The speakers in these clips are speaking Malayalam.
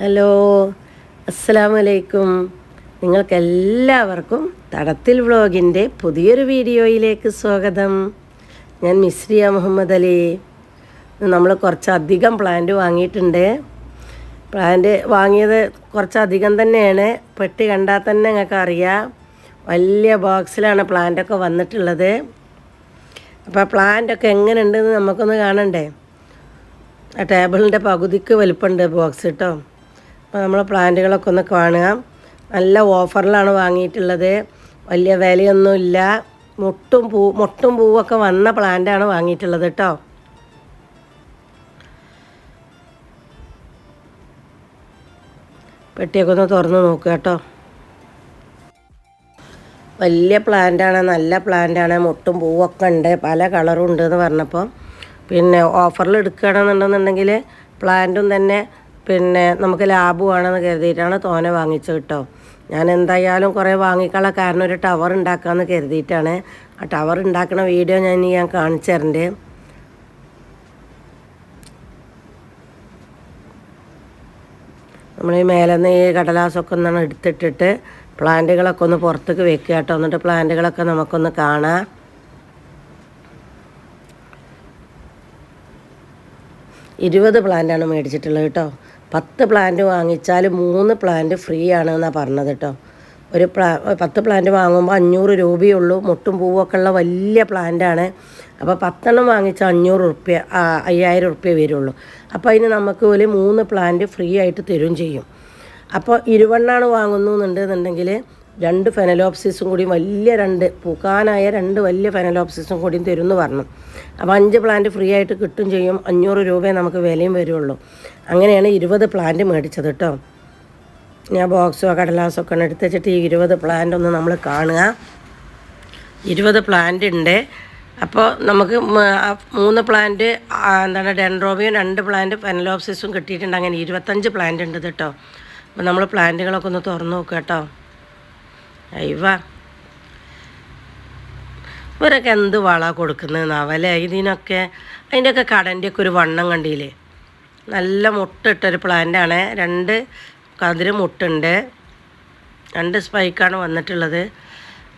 ഹലോ അസ്സാം വലൈക്കും നിങ്ങൾക്കെല്ലാവർക്കും തടത്തിൽ വ്ളോഗിന്റെ പുതിയൊരു വീഡിയോയിലേക്ക് സ്വാഗതം. ഞാൻ മിസ്രിയ മുഹമ്മദ് അലി. നമ്മൾ കുറച്ചധികം പ്ലാന്റ് വാങ്ങിയിട്ടുണ്ട്. പ്ലാന്റ് വാങ്ങിയത് കുറച്ചധികം തന്നെയാണ്. പെട്ടി കണ്ടാൽ തന്നെ നിങ്ങൾക്ക് അറിയാം വലിയ ബോക്സിലാണ് പ്ലാന്റൊക്കെ വന്നിട്ടുള്ളത്. അപ്പോൾ പ്ലാന്റൊക്കെ എങ്ങനെയുണ്ടെന്ന് നമുക്കൊന്ന് കാണണ്ടേ? ആ ടേബിളിന്റെ പകുതിക്ക് വലിപ്പമുണ്ട് ബോക്സ് കേട്ടോ. അപ്പോൾ നമ്മൾ പ്ലാന്റുകളൊക്കെ ഒന്ന് കാണുക. നല്ല ഓഫറിലാണ് വാങ്ങിയിട്ടുള്ളത്. വലിയ വിലയൊന്നുമില്ല. മുട്ടും പൂ മുട്ടും പൂവൊക്കെ വന്ന പ്ലാന്റാണ് വാങ്ങിയിട്ടുള്ളത് കേട്ടോ. പെട്ടിയൊക്കെ ഒന്ന് തുറന്ന് നോക്കുക കേട്ടോ. വലിയ പ്ലാന്റാണ് നല്ല പ്ലാന്റാണ്. മുട്ടും പൂവൊക്കെ ഉണ്ട്. പല കളറും ഉണ്ട് എന്ന് പറഞ്ഞപ്പോൾ. പിന്നെ ഓഫറിൽ എടുക്കുകയാണെന്നുണ്ടെന്നുണ്ടെങ്കിൽ പ്ലാന്റും തന്നെ പിന്നെ നമുക്ക് ലാഭമാണെന്ന് കരുതിയിട്ടാണ് തോനെ വാങ്ങിച്ചത് കേട്ടോ. ഞാൻ എന്തായാലും കുറേ വാങ്ങിക്കള കാരണം ഒരു ടവർ ഉണ്ടാക്കാമെന്ന് കരുതിയിട്ടാണ്. ആ ടവർ ഉണ്ടാക്കുന്ന വീഡിയോ ഞാൻ ഞാൻ കാണിച്ചു തരണ്ട്. നമ്മൾ ഈ മേലെ നിന്ന് ഈ കടലാസൊക്കെ ഒന്നാണ് എടുത്തിട്ടിട്ട് പ്ലാന്റുകളൊക്കെ ഒന്ന് പുറത്തേക്ക് വെക്കുക കേട്ടോ. എന്നിട്ട് പ്ലാന്റുകളൊക്കെ നമുക്കൊന്ന് കാണാം. ഇരുപത് പ്ലാന്റാണ് മേടിച്ചിട്ടുള്ളത് കേട്ടോ. പത്ത് പ്ലാന്റ് വാങ്ങിച്ചാൽ മൂന്ന് പ്ലാന്റ് ഫ്രീ ആണ് എന്നാണ് പറഞ്ഞത് കേട്ടോ. ഒരു പ്ലാ പത്ത് പ്ലാന്റ് വാങ്ങുമ്പോൾ അഞ്ഞൂറ് രൂപയേ ഉള്ളൂ മുട്ടും പൂവൊക്കെ ഉള്ള വലിയ പ്ലാന്റാണ് അപ്പോൾ പത്തെണ്ണം വാങ്ങിച്ചാൽ അഞ്ഞൂറ് റുപ്യ അയ്യായിരം റുപ്യ വരുള്ളൂ. അപ്പോൾ അതിന് നമുക്ക് ഒരു മൂന്ന് പ്ലാന്റ് ഫ്രീ ആയിട്ട് തരും ചെയ്യും. അപ്പോൾ ഇരുവണ്ണാണ് വാങ്ങുന്നു എന്നുണ്ടെന്നുണ്ടെങ്കിൽ രണ്ട് ഫെനലോപ്സിസും കൂടി വലിയ രണ്ട് പൂക്കാനായ രണ്ട് വലിയ ഫെനലോപ്സിസും കൂടി തരും എന്ന് പറഞ്ഞു. അപ്പോൾ അഞ്ച് പ്ലാന്റ് ഫ്രീ ആയിട്ട് കിട്ടും ചെയ്യും. അഞ്ഞൂറ് രൂപയെ നമുക്ക് വിലയും വരുള്ളൂ. അങ്ങനെയാണ് ഇരുപത് പ്ലാന്റ് മേടിച്ചത് കേട്ടോ. ഞാൻ ബോക്സോ കടലാസോ ഒക്കെ എടുത്ത് വെച്ചിട്ട് ഈ ഇരുപത് പ്ലാന്റ് ഒന്ന് നമ്മൾ കാണുക. ഇരുപത് പ്ലാന്റ് ഉണ്ട്. അപ്പോൾ നമുക്ക് മൂന്ന് പ്ലാന്റ് എന്താണ് ഡെൻഡ്രോബിയും രണ്ട് പ്ലാന്റ് ഫെനലോപ്സിസും കിട്ടിയിട്ടുണ്ട്. അങ്ങനെ ഇരുപത്തഞ്ച് പ്ലാന്റ് ഉണ്ട് കേട്ടോ. അപ്പോൾ നമ്മൾ പ്ലാന്റുകളൊക്കെ ഒന്ന് തുറന്നു നോക്കുക കേട്ടോ. അയ്യവ ഇവരൊക്കെ എന്ത് വള കൊടുക്കുന്നതെന്നാവല്ലേ ഇതിനൊക്കെ അതിന്റെയൊക്കെ കടന്റെയൊക്കെ ഒരു വണ്ണം കണ്ടില്ലേ? നല്ല മുട്ടിട്ടൊരു പ്ലാന്റാണ്. രണ്ട് കതിര് മുട്ടുണ്ട്. രണ്ട് സ്പൈക്കാണ് വന്നിട്ടുള്ളത്.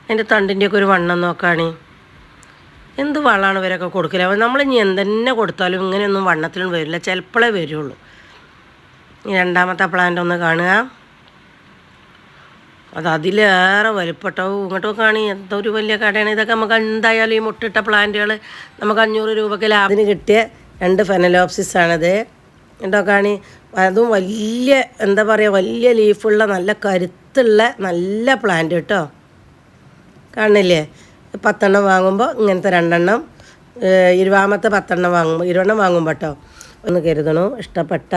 അതിന്റെ തണ്ടിന്റെയൊക്കെ ഒരു വണ്ണം നോക്കുകയാണ് എന്ത് വളമാണ് ഇവരൊക്കെ കൊടുക്കില്ല നമ്മൾ ഇനി എന്തെന്നെ കൊടുത്താലും ഇങ്ങനെയൊന്നും വണ്ണത്തിലും വരില്ല. ചിലപ്പോഴേ വരുള്ളൂ. രണ്ടാമത്തെ പ്ലാന്റ് ഒന്ന് കാണുക. അത് അതിലേറെ വലുപ്പട്ടോ. ഇങ്ങോട്ടോ കാണി എന്തൊരു വലിയ കടയാണ്. ഇതൊക്കെ നമുക്ക് എന്തായാലും ഈ മുട്ടിട്ട പ്ലാന്റുകൾ നമുക്ക് അഞ്ഞൂറ് രൂപയ്ക്ക് ലാഭത്തിന് കിട്ടിയ രണ്ട് ഫെനലോപ്സിസ് ആണത്. കേട്ടോ കാണി? അതും വലിയ എന്താ പറയുക വലിയ ലീഫുള്ള നല്ല കരുത്തുള്ള നല്ല പ്ലാന്റ് കേട്ടോ. കാണില്ലേ? പത്തെണ്ണം വാങ്ങുമ്പോൾ ഇങ്ങനത്തെ രണ്ടെണ്ണം ഇരുപാമത്തെ പത്തെണ്ണം വാങ്ങുമ്പോൾ ഇരുപെണ്ണം വാങ്ങുമ്പോൾ കേട്ടോ. ഒന്ന് കരുതണു? ഇഷ്ടപ്പെട്ട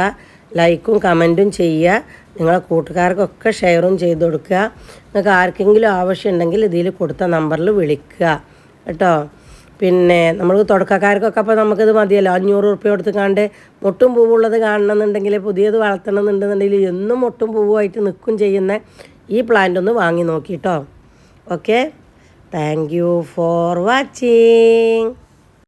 ലൈക്കും കമന്റും ചെയ്യുക. നിങ്ങളെ കൂട്ടുകാർക്കൊക്കെ ഷെയറും ചെയ്ത് കൊടുക്കുക. നിങ്ങൾക്ക് ആർക്കെങ്കിലും ആവശ്യമുണ്ടെങ്കിൽ ഇതിൽ കൊടുത്ത നമ്പറിൽ വിളിക്കുക. കേട്ടോ? പിന്നെ നമ്മൾ തുടക്കക്കാർക്കൊക്കെ അപ്പോൾ നമുക്കിത് മതിയല്ലോ. അഞ്ഞൂറ് റുപ്യ കൊടുത്തുകാണ്ട് മുട്ടും പൂവുള്ളത് കാണണമെന്നുണ്ടെങ്കിൽ പുതിയത് വളർത്തണമെന്നുണ്ടെന്നുണ്ടെങ്കിൽ എന്നും മുട്ടും പൂവുമായിട്ട് നിൽക്കും ചെയ്യുന്ന ഈ പ്ലാന്റ് ഒന്ന് വാങ്ങി നോക്കിട്ടോ okay thank you for watching